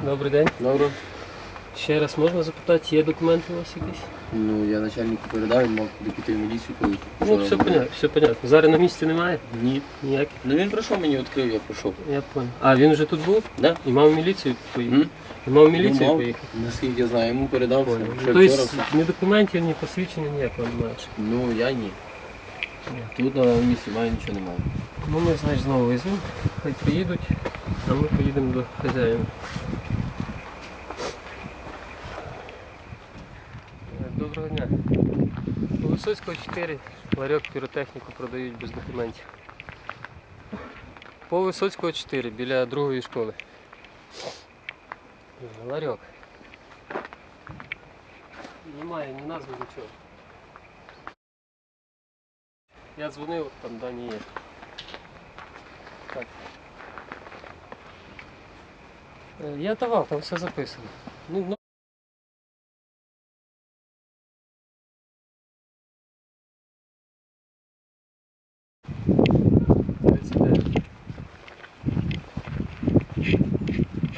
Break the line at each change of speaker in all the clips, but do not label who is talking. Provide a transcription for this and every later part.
Добрий день.
Добре.
Ще раз можна запитати, є документи у вас якісь?
Ну, я начальнику передав, він мав куди піти в міліцію, коли
Ну, все понятно, все понятно. Зараз на місці немає?
Ні.
Ніяких.
Ну він прийшов, мені відкрив, я прийшов.
Я понял. А він вже тут був?
Да?
І мав в міліцію поїхати?
М?
І мав в міліцію
Ну, мав.
поїхати?
Наскільки я знаю, йому передав все.
Понял.
Ще
Тобто
вчора все.
ні документів, ні посвідчення ніякого немає.
Ну, я ні.
Ні.
Тут на місці маю нічого немає.
Ну ми, значить, знову візьмемо, хай приїдуть, а ми поїдемо до хазяїна. Е, Доброго дня. У Висоцького 4 ларьок піротехніку продають без документів. По Висоцького 4 біля другої школи. Ларьок. Немає ні назви, нічого. Я дзвонив, там дані є. Так. Е, Я давав, там все записано. Ну,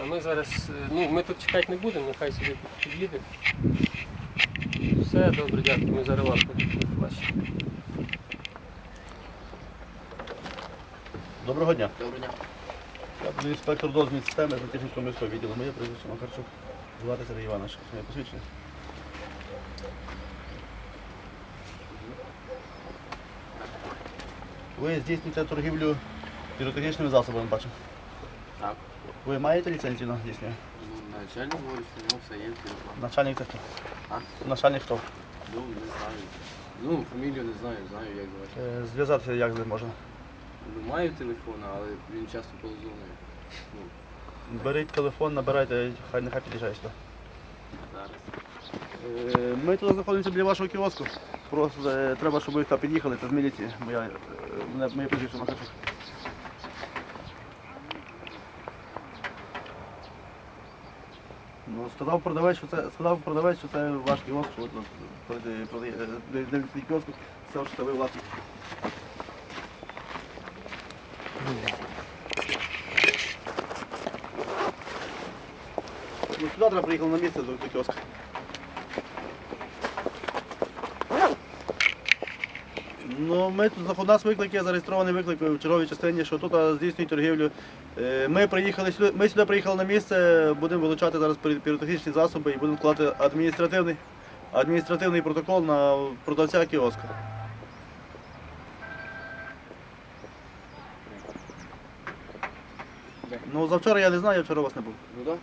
А ми зараз, е, ну ми тут чекати не будемо, нехай собі під'їде. Все, добре, дякую, ми зараз вас побачимо.
Доброго дня.
Добре, дня.
Я буду інспектор дозвіл системи за технічного міського відділу. Моє прізвище Макарчук. Звати Сергій Іванович. Моє посвідчення. Ви здійснюєте торгівлю піротехнічними засобами, бачу.
Так.
Ви маєте ліцензію на здійснення?
Ну, начальник говорить, що у нього все є телефон.
Начальник це хто?
А?
Начальник хто?
Ну, не знаю. Ну, фамілію не знаю, знаю, як звати.
Е, Зв'язатися як з ним можна?
Ну, маю телефон, але він часто поза зоною. Ну,
Беріть телефон, набирайте, хай нехай під'їжджає сюди.
зараз.
Е, Ми тут знаходимося біля вашого кіоску. Просто е, треба, щоб ви та під'їхали, це з міліції. Моя, моє прізвище Макарчук. Ну, сказав продавець, що це сказав продавець, що це ваш кіоск, що ви продає- е, кіоск, сказав, що це ви власник. Ну, сюди треба приїхали на місце до кіоска. Ну, ми тут у нас виклик є зареєстрований виклик в черговій частині, що тут здійснюють торгівлю. Е, Ми приїхали сюди, ми сюди приїхали на місце, будемо вилучати зараз піротехнічні засоби і будемо вкладати адміністративний, адміністративний протокол на продавця кіоска. Ну, завчора я не знаю, я вчора у вас не був.
Ну, так.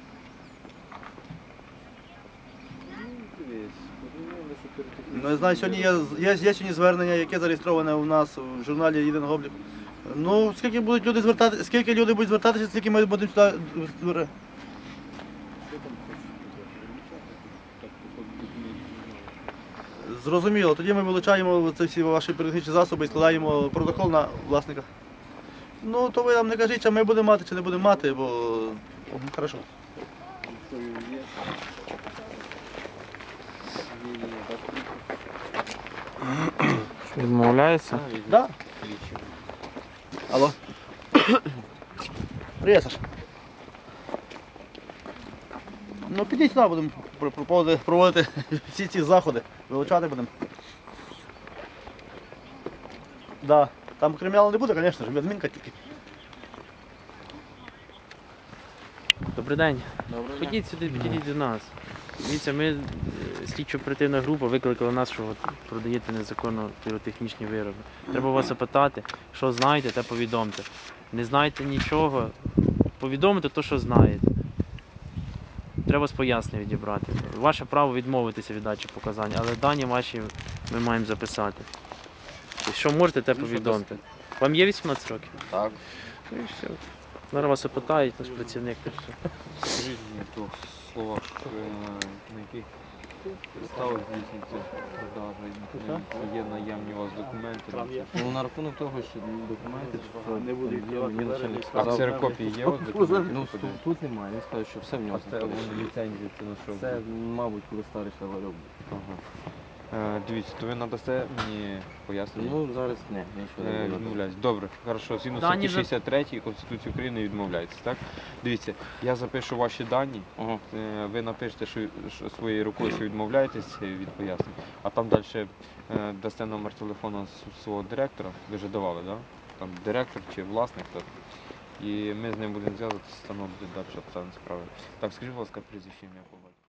Ну, я знаю, сьогодні є, є, є сьогодні звернення, яке зареєстроване у нас в журналі Єдиного обліку. Ну, скільки будуть люди звертати, скільки люди будуть звертатися, скільки ми будемо сюди. Зрозуміло, тоді ми вилучаємо ці всі ваші перехідні засоби і складаємо протокол на власника. Ну, то ви нам не кажіть, чи ми будемо мати, чи не будемо мати, бо. Ну, Хорошо.
Відмовляється?
Да? Алло. Привіт, Саш. Ну підіть сюди, будемо проводити, проводити всі ці заходи. Вилучати будемо. Да. Там криміналу не буде, звісно ж, відмінка тільки.
Добрий день.
Добре.
Ходіть сюди, підійдіть до нас. Дивіться, ми е, слідчо оперативна група викликала нас, що от продаєте незаконно піротехнічні вироби. Треба вас запитати, що знаєте, те повідомте. Не знаєте нічого, повідомте те, що знаєте. Треба з пояснення відібрати. Ваше право відмовитися від дачі показань, але дані ваші ми маємо записати. Що можете, те повідомте. Вам є 18 років?
Так.
Ну і все. Зараз вас опитають, наш працівник. то.
Скажіть мені в двох словах, е, на яких підставах здійснюється продажа, і є наявні у вас документи.
Ну, на рахунок того, що документи,
Не буде
там є, мені начальник
А
сказав.
ксерокопії є у вас документів?
Ну, тут, тут немає, він сказав, що все в нього.
А це вони ліцензії, це на що?
Це, мабуть, коли старий ще ларьок.
Ага. Е, дивіться, то ви надасте мені пояснення?
Ну, зараз не, нічого
Е,
не буде.
Відмовляюсь. Добре, хорошо. Згідно
Дані
статті
за-
63 Конституції України відмовляється, так? Дивіться, я запишу ваші дані,
Ага.
е, ви напишете що, що своєю рукою, що відмовляєтесь е, від пояснень, а там далі е, дасте номер телефону с- свого директора, ви вже давали, так? Там директор чи власник, так? І ми з ним будемо зв'язуватися, встановити далі обставини справи. Так, скажіть, будь ласка, прізвище ім'я по